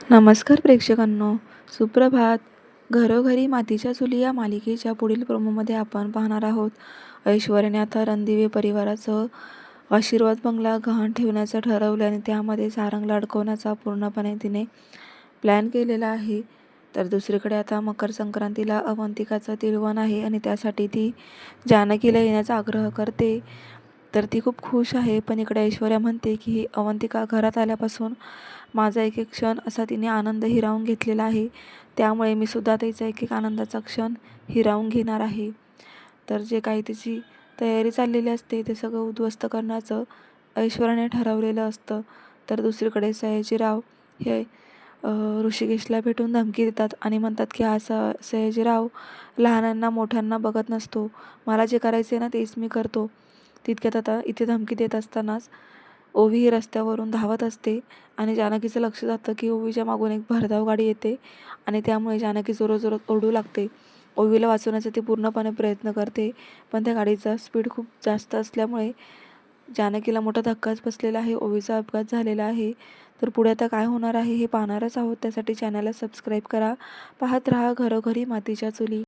नमस्कार प्रेक्षकांनो. सुप्रभात. घरोघरी मातीच्या चुली या मालिकेच्या पुढील प्रोमोमध्ये आपण पाहणार आहोत. ऐश्वर्याने आता रणदिवे परिवाराचं आशीर्वाद बंगला गहाण ठेवण्याचं ठरवलं आणि त्यामध्ये सारंगला अडकवण्याचा पूर्णपणे तिने प्लॅन केलेला आहे. तर दुसरीकडे आता मकर संक्रांतीला अवंतिकाचं तिळवण आहे आणि त्यासाठी ती जानकीला येण्याचा आग्रह करते. तर ती खूप खुश आहे. पण इकडे ऐश्वर्या म्हणते की ही अवंतिका घरात आल्यापासून माझा एक एक क्षण असा तिने आनंद हिरावून घेतलेला आहे. त्यामुळे मी सुद्धा तिचा एक एक आनंदाचा क्षण हिरावून घेणार आहे. तर जे काही तिची तयारी चाललेली असते ते सगळं उद्ध्वस्त करण्याचं ऐश्वर्याने ठरवलेलं असतं. तर दुसरीकडे सयाजीराव हे ऋषिकेशला भेटून धमकी देतात आणि म्हणतात की हा स सयाजीराव लहानांना मोठ्यांना बघत नसतो. मला जे करायचं आहे ना तेच मी करतो. तितक्यात आता इथे धमकी देत असतानाच ओवी ही रस्त्यावरून धावत असते आणि जानकीचं लक्ष जातं की ओवीच्या मागून एक भरधाव गाडी येते आणि त्यामुळे जानकी जोरात जोरात ओढू लागते. ओवीला वाचवण्याचा ती पूर्णपणे प्रयत्न करते पण त्या गाडीचा स्पीड खूप जास्त असल्यामुळे जानकीला मोठा धक्काच बसलेला आहे ओवीचा अपघात झालेला आहे. तर पुढे आता काय होणार आहे हे पाहणारच आहोत त्यासाठी चॅनलला सबस्क्राईब करा पाहत राहा घरोघरी मातीच्या चुली.